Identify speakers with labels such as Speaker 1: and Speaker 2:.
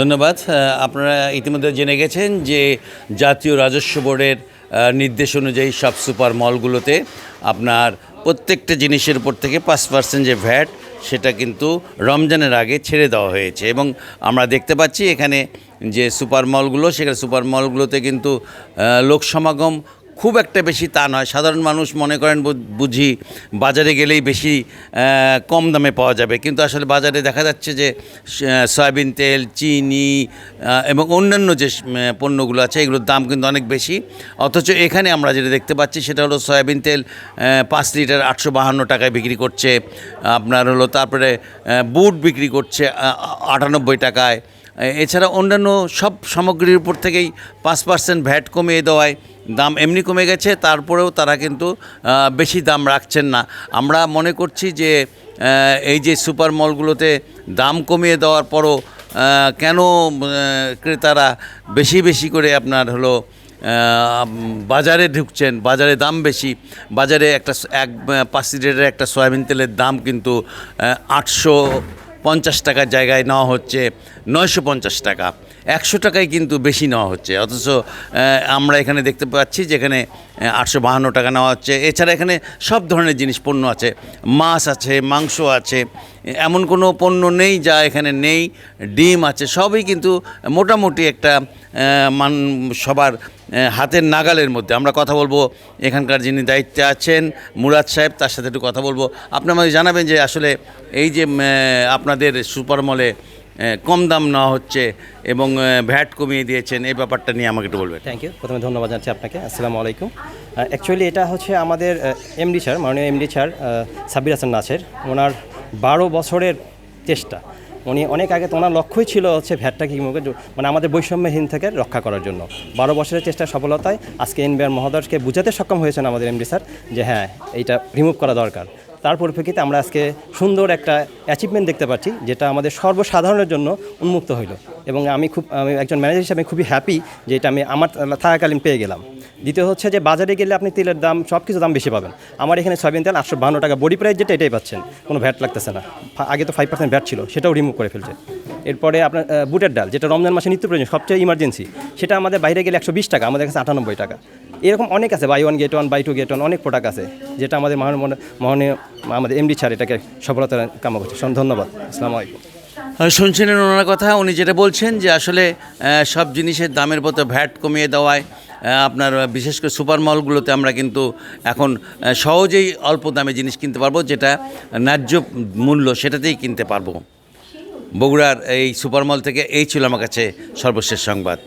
Speaker 1: ধন্যবাদ। আপনারা ইতিমধ্যে জেনে গেছেন যে জাতীয় রাজস্ব বোর্ডের নির্দেশ অনুযায়ী সব সুপার মলগুলোতে আপনার প্রত্যেকটা জিনিসের উপর থেকে পাঁচ পার্সেন্ট যে ভ্যাট, সেটা কিন্তু রমজানের আগে ছেড়ে দেওয়া হয়েছে। এবং আমরা দেখতে পাচ্ছি এখানে যে সুপার মলগুলো, সেখানে সুপার মলগুলোতে কিন্তু লোক সমাগম খুব একটা বেশি তা নয়। সাধারণ মানুষ মনে করেন বুঝি বাজারে গেলেই বেশি কম দামে পাওয়া যাবে। কিন্তু আসলে বাজারে দেখা যাচ্ছে যে সয়াবিন তেল, চিনি এবং অন্যান্য যে পণ্যগুলো আছে, এগুলোর দাম কিন্তু অনেক বেশি। অথচ এখানে আমরা যেটা দেখতে পাচ্ছি, সেটা হলো সয়াবিন তেল পাঁচ লিটার আটশো বাহান্ন টাকায় বিক্রি করছে। আপনার হলো তারপরে বুট বিক্রি করছে আটানব্বই টাকায়। এছাড়া অন্যান্য সব সামগ্রীর উপর থেকেই পাঁচ পার্সেন্ট ভ্যাট কমিয়ে দেওয়ায় দাম এমনি কমে গেছে, তারপরেও তারা কিন্তু বেশি দাম রাখছেন না। আমরা মনে করছি যে এই যে সুপার মলগুলোতে দাম কমিয়ে দেওয়ার পরও কেন ক্রেতারা বেশি বেশি করে আপনার হলো বাজারে ঢুকছেন, বাজারে দাম বেশি। বাজারে একটা এক পাঁচ লিটারের একটা সয়াবিন তেলের দাম কিন্তু আটশো পঞ্চাশ টাকার জায়গায় নেওয়া হচ্ছে নয়শো পঞ্চাশ টাকা। একশো টাকায় কিন্তু বেশি নেওয়া হচ্ছে। অথচ আমরা এখানে দেখতে পাচ্ছি যেখানে আটশো বাহান্ন টাকা নেওয়া হচ্ছে। এছাড়া এখানে সব ধরনের জিনিস, পণ্য আছে। মাছ আছে, মাংস আছে, এমন কোনো পণ্য নেই যা এখানে নেই। ডিম আছে, সবই কিন্তু মোটামুটি একটা মান, সবার হাতের নাগালের মধ্যে। আমরা কথা বলব, এখানকার যিনি দায়িত্বে আছেন, মুরাদ সাহেব, তার সাথে একটু কথা বলব। আপনি আমাদের জানাবেন যে আসলে এই যে আপনাদের সুপার মলে কম দাম নেওয়া হচ্ছে এবং ভ্যাট কমিয়ে দিয়েছেন, এই ব্যাপারটা নিয়ে আমাকে একটু বলবেন।
Speaker 2: থ্যাংক ইউ প্রথমে ধন্যবাদ জানাচ্ছি আপনাকে। আসসালামু আলাইকুম। অ্যাকচুয়ালি এটা হচ্ছে আমাদের এমডি স্যার মাননীয় এমডি স্যার সাব্বির হাসান নাসের। ওনার বারো বছরের চেষ্টা। উনি অনেক আগে তো ওনার লক্ষ্যই ছিল হচ্ছে ভ্যাটটাকে মানে আমাদের বৈষম্যহীন থেকে রক্ষা করার জন্য। বারো বছরের চেষ্টার সফলতায় আজকে এনবিআর মহোদয়কে বুঝাতে সক্ষম হয়েছেন আমাদের এমডি স্যার যে হ্যাঁ এইটা রিমুভ করা দরকার। তার পরিপ্রেক্ষিতে আমরা আজকে সুন্দর একটা অ্যাচিভমেন্ট দেখতে পাচ্ছি, যেটা আমাদের সর্বসাধারণের জন্য উন্মুক্ত হইল। এবং আমি খুব, আমি একজন ম্যানেজার হিসেবে খুবই হ্যাপি যে এটা আমি আমার থাকাকালীন পেয়ে গেলাম। দ্বিতীয় হচ্ছে যে বাজারে গেলে আপনি তেলের দাম সব কিছু দাম বেশি পাবেন। আমার এখানে সয়াবিন তেল আটশো বাহান্ন টাকা। বডি প্রাইস যেটা, এটাই পাচ্ছেন। কোনো ভ্যাট লাগতেছে না। আগে তো ফাইভ পার্সেন্ট ভ্যাট ছিল, সেটাও রিমুভ করে ফেলছে। এরপরে আপনার বুটের ডাল, যেটা রমজান মাসে নিত্য প্রয়োজন, সবচেয়ে ইমার্জেন্সি সেটা আমাদের বাইরে গেলে একশো বিশ টাকা, আমাদের কাছে আটানব্বই টাকা। এরকম অনেক আছে buy one get one buy two get one অনেক প্রোডাক্ট আছে, যেটা আমাদের মহান মহানীয় আমাদের এমডি ছাড় এটাকে সফলতা কামনা করছে। ধন্যবাদ। আসসালামু আলাইকুম।
Speaker 1: শুনছিলেন ওনার কথা, উনি যেটা বলছেন যে আসলে সব জিনিসের দামের মতো ভ্যাট কমিয়ে দেওয়ায় আপনার বিশেষ করে সুপার মলগুলোতে আমরা কিন্তু এখন সহজেই অল্প দামে জিনিস কিনতে পারব, যেটা ন্যায্য মূল্য সেটাতেই কিনতে পারব। বগুড়ার এই সুপার মল থেকে এই ছিল আমার কাছে সর্বশেষ সংবাদ।